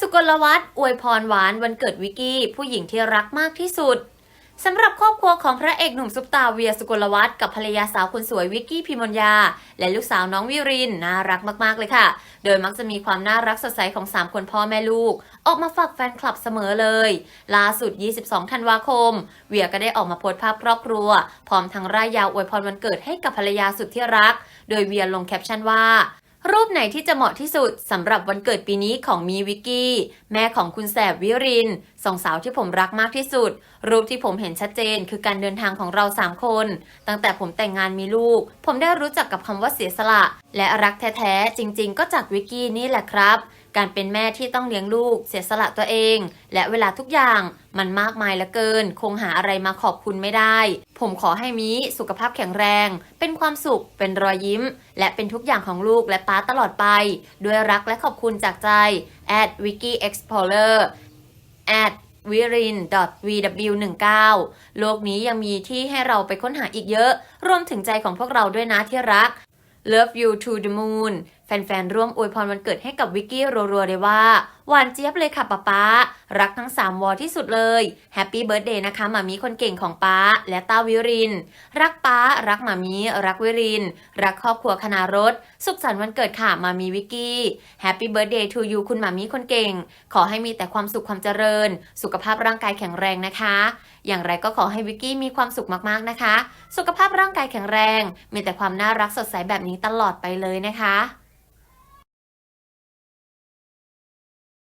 สุกลวัฒน์อวยพรหวานวันเกิดวิกกี้ ผู้หญิงที่รักมากที่สุดสำหรับครอบครัวของพระเอกหนุ่มซุปตาเวียสุกลวัฒน์กับภรรยาสาวคนสวยวิกกี้พิมลยา และลูกสาวน้องวิรินน่ารักมากๆเลยค่ะ โดยมักจะมีความน่ารักสดใสของ 3 คนพ่อแม่ลูก ออกมาฝากแฟนคลับเสมอเลย ล่าสุด 22 ธันวาคม เวียก็ได้ออกมาโพสต์ภาพครอบครัว พร้อมทั้งร่ายยาวอวยพรวันเกิดให้กับภรรยาสุดที่รัก โดยเวียลงแคปชั่นว่า รูปไหนที่จะเหมาะที่สุดสำหรับวันเกิดปีนี้ของมีวิกกี้ แม่ของคุณแสบวิรินสองสาวที่ผมรักมากที่สุด รูปที่ผมเห็นชัดเจนคือการเดินทางของเราสามคน ตั้งแต่ผมแต่งงานมีลูก ผมได้รู้จักกับคำว่าเสียสละ และรักแท้ๆจริงๆ ก็จากวิกกี้นี่แหละครับ การเป็นแม่ที่ต้องเลี้ยงลูก เสียสละตัวเอง และเวลาทุกอย่างมันมากมายเหลือเกิน คงหาอะไรมาขอบคุณไม่ได้ ผมขอให้มีสุขภาพแข็งแรง เป็นความสุข เป็นรอยยิ้ม และเป็นทุกอย่างของลูกและป้าตลอดไป ด้วยรักและขอบคุณจากใจ at wiki explorer at virin vw19 โลกนี้ยังมีที่ให้เราไปค้นหาอีกเยอะ รวมถึงใจของพวกเราด้วยนะที่รัก Love you to the moon. แฟนๆ ร่วมอวยพรวันเกิดให้กับวิกกี้รัวๆเลยว่า หวานเจี๊ยบเลยค่ะป๊าป๊ารักทั้ง 3 วอที่สุดเลยแฮปปี้เบิร์ดเดย์นะคะหมามีคนเก่งของป๊าและต้าวิริน รักป๊ารักหมามี รักวิริน รักครอบครัวคณารถ สุขสันต์วันเกิดค่ะมามีวิกกี้แฮปปี้เบิร์ดเดย์ทูยูคุณหมามีคนเก่ง ขอให้มีแต่ความสุขความเจริญ สุขภาพร่างกายแข็งแรงนะคะ อย่างไรก็ขอให้วิกกี้มีความสุขมากๆนะคะ สุขภาพร่างกายแข็งแรง มีแต่ความน่ารักสดใสแบบนี้ตลอดไปเลยนะคะ